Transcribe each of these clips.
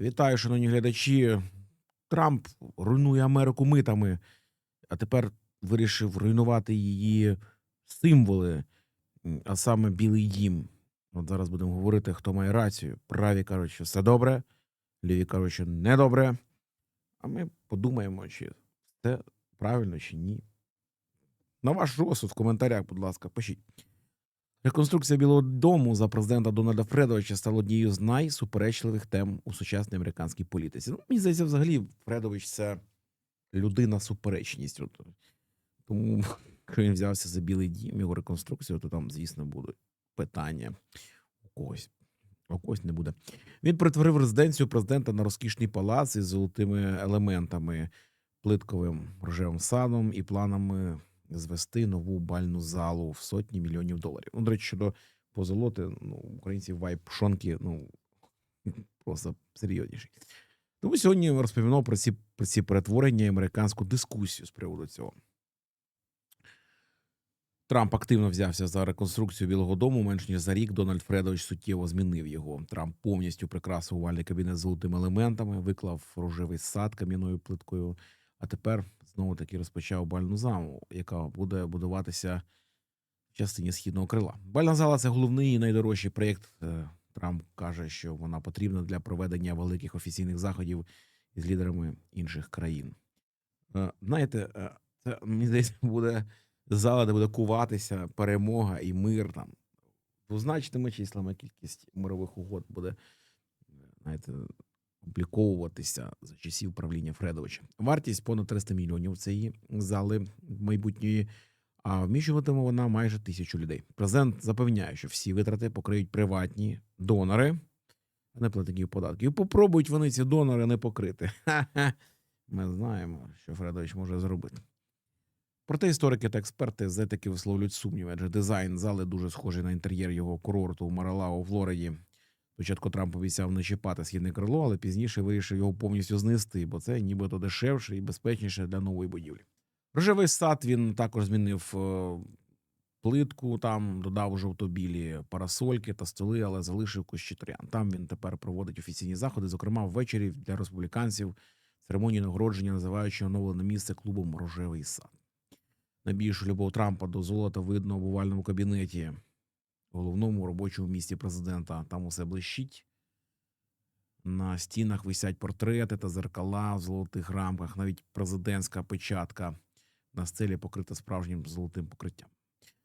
Вітаю, шановні глядачі. Трамп руйнує Америку митами, а тепер вирішив руйнувати її символи, а саме Білий Дім. От зараз будемо говорити, хто має рацію. Праві кажуть, що все добре, ліві кажуть, що не добре. А ми подумаємо, чи це правильно, чи ні. На ваш розсуд в коментарях, будь ласка, пишіть. Реконструкція Білого Дому за президента Дональда Фредовича стала однією з найсуперечливих тем у сучасній американській політиці. Ну, мені здається, взагалі, Фредович це людина суперечність. От, Тому, якщо він взявся за Білий Дім, його реконструкцію, то там, звісно, будуть питання у когось. У когось не буде. Він перетворив резиденцію президента на розкішний палац із золотими елементами, плитковим рожевим садом і планами звести нову бальну залу в сотні мільйонів доларів. Ну, до речі, щодо позолоти, ну, українців вайб пшонки, ну просто серйозніший. Тому сьогодні розповімо про ці, про ці перетворення і американську дискусію з приводу цього. Трамп активно взявся за реконструкцію Білого Дому. Менш ніж за рік Дональд Фредович суттєво змінив його. Трамп повністю прикрасив овальний кабінет золотими елементами, виклав рожевий сад кам'яною плиткою. А тепер знову таки розпочав бальну залу, яка буде будуватися в частині східного крила. Бальна зала це головний і найдорожчий проєкт. Е, Трамп каже, що вона потрібна для проведення великих офіційних заходів із лідерами інших країн. Е, Знаєте, е, це мені здається, буде зала, де буде куватися перемога і мир там. Двозначними числами кількість мирових угод буде знаєте, обліковуватися за часів правління Фредовича. Вартість понад 300 мільйонів цієї зали майбутньої, а вміщуватиме вона майже тисячу людей. Президент запевняє, що всі витрати покриють приватні донори, а не платників податків. І попробують вони ці донори не покрити. Ми знаємо, що Фредович може зробити. Проте історики та експерти з етики висловлюють сумніви, адже дизайн зали дуже схожий на інтер'єр його курорту у Маралао у Флориді. Спочатку Трамп обіцяв не чіпати східне крило, але пізніше вирішив його повністю знести, бо це нібито дешевше і безпечніше для нової будівлі. Рожевий сад він також змінив е, плитку, там додав жовто-білі парасольки та столи, але залишив кущі. Там він тепер проводить офіційні заходи, зокрема ввечері для республіканців церемонію нагородження, називаючи оновлене місце клубом Рожевий сад. Найбільшу любов Трампа до золота видно в овальному кабінеті, головному робочому місті президента. Там усе блищить. На стінах висять портрети та зеркала в золотих рамках, навіть президентська печатка на стелі покрита справжнім золотим покриттям.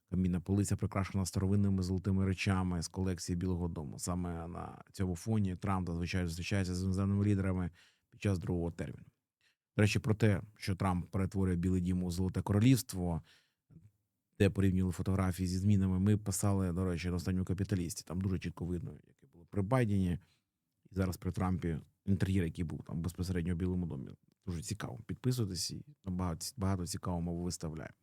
Камінна полиця прикрашена старовинними золотими речами з колекції Білого Дому. Саме на цьому фоні Трамп зазвичай зустрічається з іноземними лідерами під час другого терміну. До речі, про те, що Трамп перетворює Білий Дім у Золоте Королівство, де порівнювали фотографії зі змінами, ми писали, до речі, на останньому капіталісті. Там дуже чітко видно, яке було при Байдені, і зараз при Трампі інтер'єр, який був там безпосередньо в Білому домі. Дуже цікаво. Підписуйтесь і багато, багато цікавого виставляє.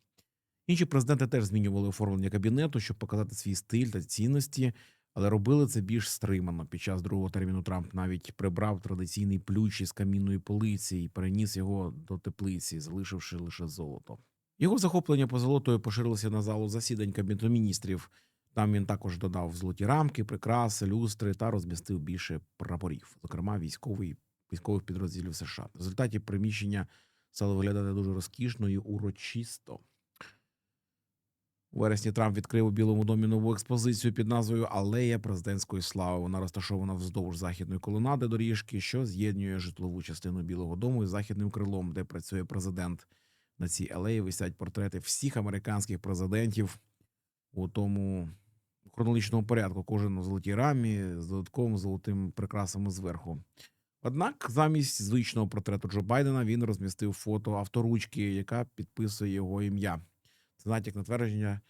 Інші президенти теж змінювали оформлення кабінету, щоб показати свій стиль та цінності, але робили це більш стримано. Під час другого терміну Трамп навіть прибрав традиційний плющ із камінної полиці і переніс його до теплиці, залишивши лише золото. Його захоплення позолотою поширилося на залу засідань кабінету міністрів. Там він також додав золоті рамки, прикраси, люстри та розмістив більше прапорів, зокрема військовий військових підрозділів США. В результаті приміщення стало виглядати дуже розкішно і урочисто. У вересні Трамп відкрив у Білому домі нову експозицію під назвою Алея президентської слави. Вона розташована вздовж західної колонади доріжки, що з'єднує житлову частину Білого Дому із західним крилом, де працює президент. На цій алеї висять портрети всіх американських президентів у тому хронологічному порядку. Кожен у золотій рамі з додатковим золотим прикрасами зверху. Однак, замість звичного портрету Джо Байдена він розмістив фото авторучки, яка підписує його ім'я. Це натяк на твердження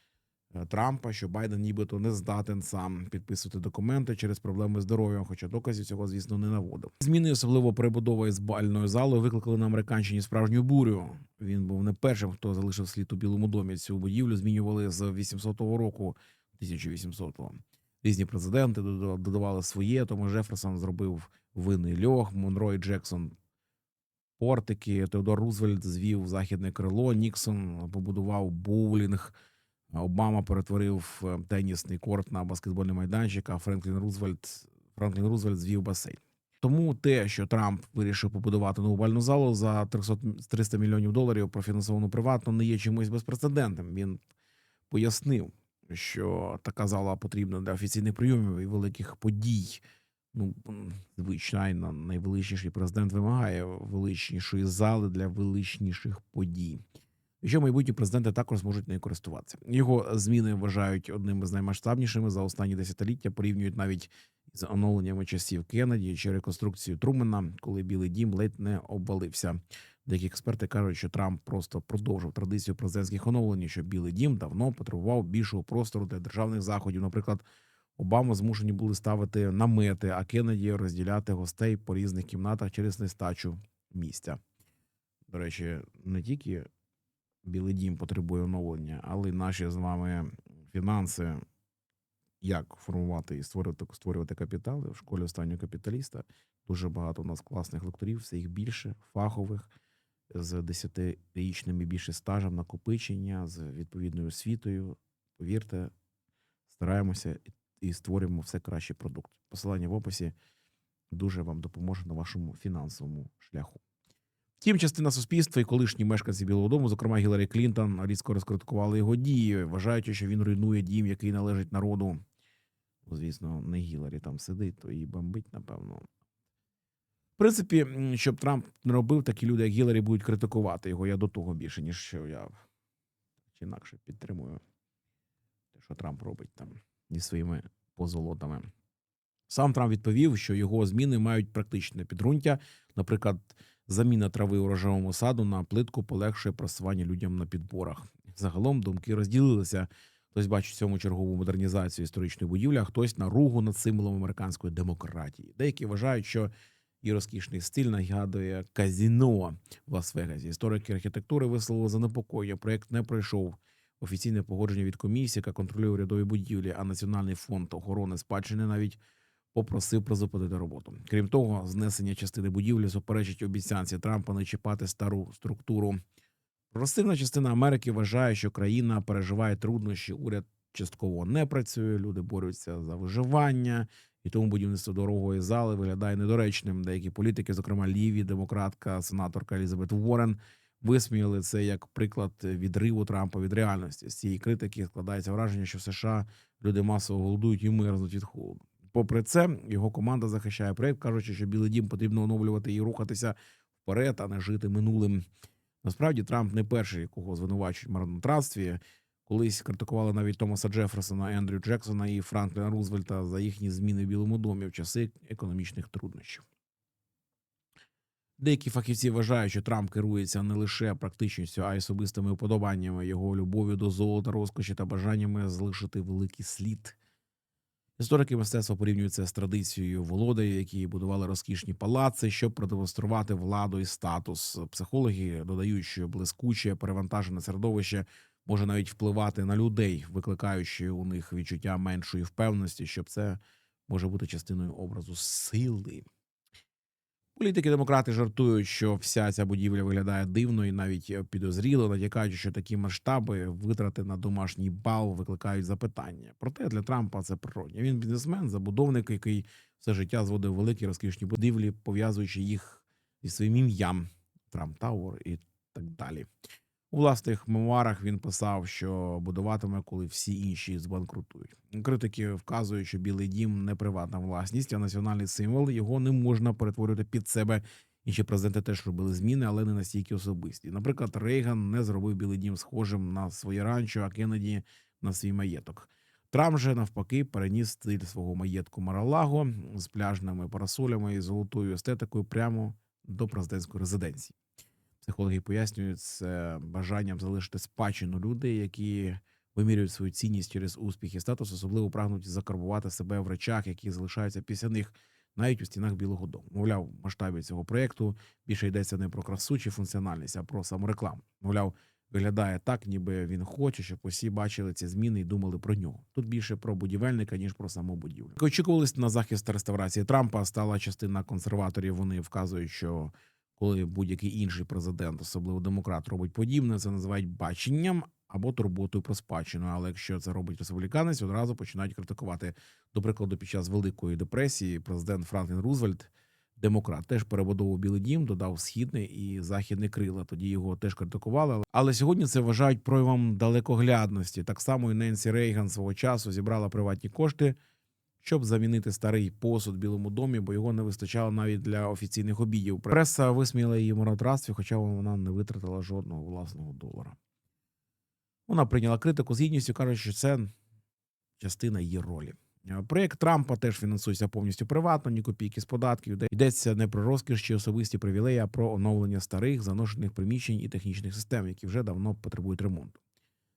Трампа, що Байден нібито не здатен сам підписувати документи через проблеми з здоров'ям, хоча доказів цього, звісно, не наводив. Зміни, особливо перебудова із бальною залою, викликали на американщині справжню бурю. Він був не першим, хто залишив слід у Білому домі. Цю будівлю змінювали з 800-го року, 1800-го. Різні президенти додавали своє. Тому Жеферсон зробив винний льох, Монро і Джексон портики. Теодор Рузвельт звів західне крило. Ніксон побудував боулінг. Обама перетворив е, тенісний корт на баскетбольний майданчик. А Френклін Рузвельт Франклін Рузвельт звів басейн. Тому те, що Трамп вирішив побудувати нову бальну залу за 300, 300 мільйонів доларів профінансовану приватно, не є чимось безпрецедентним. Він пояснив, що така зала потрібна для офіційних прийомів і великих подій. Ну, звичайно, найвеличніший президент вимагає величнішої зали для величніших подій. Що майбутні президенти також зможуть нею користуватися. Його зміни вважають одними з наймасштабнішими за останні десятиліття. Порівнюють навіть з оновленнями часів Кеннеді чи реконструкцією Трумена, коли Білий Дім ледь не обвалився. Деякі експерти кажуть, що Трамп просто продовжив традицію президентських оновлень, що Білий Дім давно потребував більшого простору для державних заходів. Наприклад, Обама змушені були ставити намети, а Кеннеді розділяти гостей по різних кімнатах через нестачу місця. До речі, не тільки Білий Дім потребує оновлення, але наші з вами фінанси, як формувати і створювати, створювати капітали в школі останнього капіталіста. Дуже багато у нас класних лекторів, все їх більше, фахових, з десятирічним і більше стажем накопичення, з відповідною освітою. Повірте, стараємося і- створюємо все кращий продукт. Посилання в описі дуже вам допоможе на вашому фінансовому шляху. Втім, частина суспільства і колишні мешканці Білого Дому, зокрема Гіларі Клінтон, різко розкритикували його дії, вважаючи, що він руйнує дім, який належить народу. Звісно, не Гіларі там сидить, то і бомбить, напевно. В принципі, щоб Трамп не робив, такі люди, як Гіларі, будуть критикувати його. Я до того більше, ніж що я інакше підтримую те, що Трамп робить там зі своїми позолотами. Сам Трамп відповів, що його зміни мають практичне підґрунтя. Наприклад, заміна трави у рожевому саду на плитку полегшує просування людям на підборах. Загалом думки розділилися. Хтось бачить цьому чергову модернізацію історичної будівлі, а хтось наругу над символом американської демократії. Деякі вважають, що і розкішний стиль нагадує казіно в Лас-Вегасі. Історики архітектури висловили занепокоєння. Проект не пройшов офіційне погодження від комісії, яка контролює урядові будівлі, а Національний фонд охорони спадщини навіть попросив призупинити роботу. Крім того, знесення частини будівлі суперечить обіцянці Трампа не чіпати стару структуру. Прогресивна частина Америки вважає, що країна переживає труднощі. Уряд частково не працює, люди борються за виживання, і тому будівництво дорогої зали виглядає недоречним. Деякі політики, зокрема ліві, демократка, сенаторка Елізабет Уоррен, висміяли це як приклад відриву Трампа від реальності. З цієї критики складається враження, що в США люди масово голодують і мерзнуть від холоду. Попри це, його команда захищає проект, кажучи, що Білий Дім потрібно оновлювати і рухатися вперед, а не жити минулим. Насправді Трамп не перший, кого звинувачують в марнотратстві. Колись критикували навіть Томаса Джеферсона, Ендрю Джексона і Франкліна Рузвельта за їхні зміни в Білому домі в часи економічних труднощів. Деякі фахівці вважають, що Трамп керується не лише практичністю, а й особистими уподобаннями, його любов'ю до золота, розкоші та бажаннями залишити великий слід. Історики мистецтва порівнюють це з традицією володарів, які будували розкішні палаци, щоб продемонструвати владу і статус. Психологи додають, що блискуче перевантажене середовище може навіть впливати на людей, викликаючи у них відчуття меншої впевненості, щоб це може бути частиною образу сили. Політики демократи жартують, що вся ця будівля виглядає дивно і навіть підозріло, натякаючи, що такі масштаби витрати на домашній бал викликають запитання. Проте для Трампа це природньо. Він бізнесмен, забудовник, який все життя зводив великі розкішні будівлі, пов'язуючи їх зі своїм ім'ям Трамп Тауер і так далі. У власних мемуарах він писав, що будуватиме, коли всі інші збанкрутують. Критики вказують, що Білий Дім не приватна власність, а національний символ його не можна перетворювати під себе. Інші президенти теж робили зміни, але не настільки особисті. Наприклад, Рейган не зробив Білий Дім схожим на своє ранчо, а Кеннеді на свій маєток. Трамп же навпаки переніс стиль свого маєтку Маралаго з пляжними парасолями і золотою естетикою прямо до президентської резиденції. Психологи пояснюють це бажанням залишити спадщину люди, які вимірюють свою цінність через успіх і статус, особливо прагнуть закарбувати себе в речах, які залишаються після них навіть у стінах Білого Дому. Мовляв, в масштабі цього проєкту більше йдеться не про красу чи функціональність, а про саморекламу. Мовляв, виглядає так, ніби він хоче, щоб усі бачили ці зміни і думали про нього. Тут більше про будівельника ніж про саму будівлю. Як на захист реставрації Трампа, стала частина консерваторів. Вони вказують, що коли будь-який інший президент, особливо демократ, робить подібне, це називають баченням або турботою про спадщину. Але якщо це робить республіканець, одразу починають критикувати. До прикладу, під час Великої депресії президент Франклін Рузвельт демократ. Теж перебудовував Білий Дім, додав східне і західне крила. Тоді його теж критикували. Але сьогодні це вважають проявом далекоглядності. Так само і Ненсі Рейган свого часу зібрала приватні кошти, щоб замінити старий посуд в Білому домі, бо його не вистачало навіть для офіційних обідів. Преса висміяла її марнотратстві, хоча вона не витратила жодного власного долара. Вона прийняла критику з гідністю, кажучи, що це частина її ролі. Проєкт Трампа теж фінансується повністю приватно, ні копійки з податків. Де йдеться не про розкіш чи особисті привілеї, а про оновлення старих заношених приміщень і технічних систем, які вже давно потребують ремонту.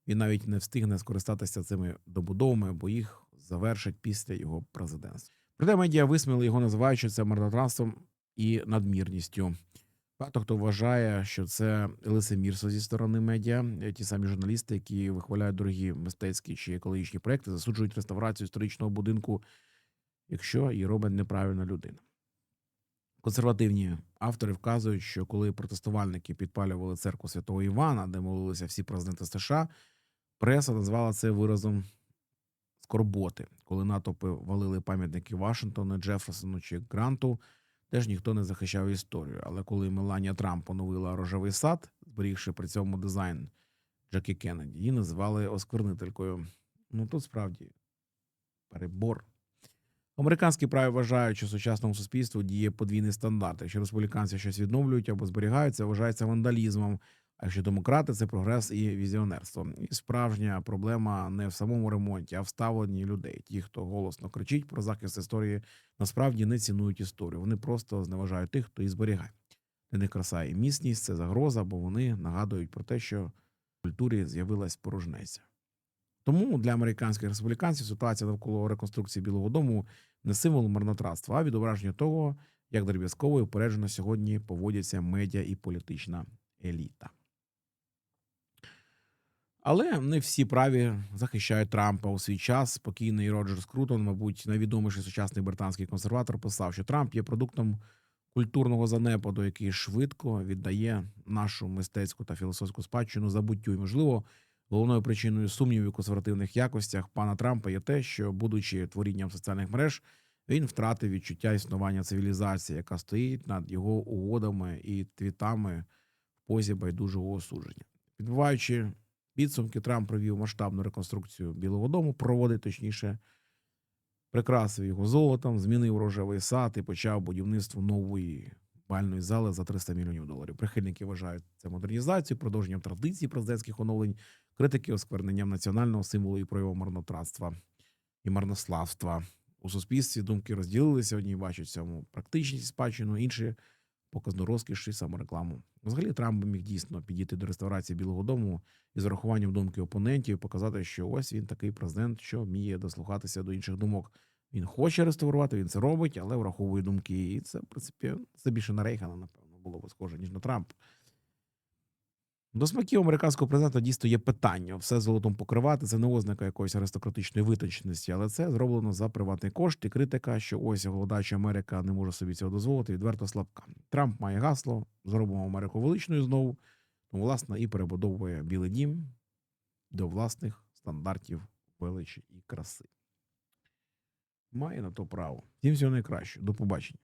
Він навіть не встигне скористатися цими добудовами, бо їх завершать після його президентства. Проте медіа висміяли його, називаючи це марнотратством і надмірністю. Багато хто вважає, що це лицемірство зі сторони медіа. Ті самі журналісти, які вихваляють дорогі мистецькі чи екологічні проекти, засуджують реставрацію історичного будинку, якщо її робить неправильна людина. Консервативні автори вказують, що коли протестувальники підпалювали церкву святого Івана, де молилися всі президенти США, преса назвала це виразом скорботи. Коли натовпи валили пам'ятники Вашингтону, Джеферсону чи Гранту, теж ніхто не захищав історію. Але коли Меланія Трамп поновила рожевий сад, зберігши при цьому дизайн Джекі Кеннеді, її називали осквернителькою. Ну тут справді перебор. Американські праві вважають, що сучасному суспільстві діє подвійний стандарт. Якщо республіканці щось відновлюють або зберігають, це вважається вандалізмом. А якщо демократи це прогрес і візіонерство. І справжня проблема не в самому ремонті, а в ставленні людей. Ті, хто голосно кричить про захист історії, насправді не цінують історію. Вони просто зневажають тих, хто її зберігає. Для них краса і міцність це загроза, бо вони нагадують про те, що в культурі з'явилась порожнеця. Тому для американських республіканців ситуація навколо реконструкції Білого Дому не символ марнотратства, а відображення того, як дріб'язково і упереджено сьогодні поводяться медіа і політична еліта. Але не всі праві захищають Трампа у свій час. Спокійний Роджер Скрутон, мабуть, найвідоміший сучасний британський консерватор, писав, що Трамп є продуктом культурного занепаду, який швидко віддає нашу мистецьку та філософську спадщину забуттю. І, можливо, головною причиною сумнівів у консервативних якостях пана Трампа є те, що, будучи творінням соціальних мереж, він втратив відчуття існування цивілізації, яка стоїть над його угодами і твітами в позі байдужого осудження. Підбиваючи підсумки, Трамп провів масштабну реконструкцію Білого Дому, проводить точніше, прикрасив його золотом, змінив рожевий сад і почав будівництво нової бальної зали за 300 мільйонів доларів. Прихильники вважають це модернізацією, продовженням традицій президентських оновлень, критики оскверненням національного символу і проявом марнотратства і марнославства. У суспільстві думки розділилися. Одні бачать цьому практичність спадщину, інші показну розкіш і саморекламу. Взагалі Трамп міг дійсно підійти до реставрації Білого Дому і з урахуванням думки опонентів, показати, що ось він такий президент, що вміє дослухатися до інших думок. Він хоче реставрувати, він це робить, але враховує думки. І це, в принципі, це більше на Рейхана, напевно, було б схоже, ніж на Трампа. До смаків американського президента дійсно є питання. Все золотом покривати це не ознака якоїсь аристократичної витонченості, але це зроблено за приватний кошт і критика, що ось голодача Америка не може собі цього дозволити, відверто слабка. Трамп має гасло, зробимо Америку величною знову. Тому, власне, і перебудовує Білий Дім до власних стандартів величі і краси. Має на то право. Всім всього найкраще. До побачення.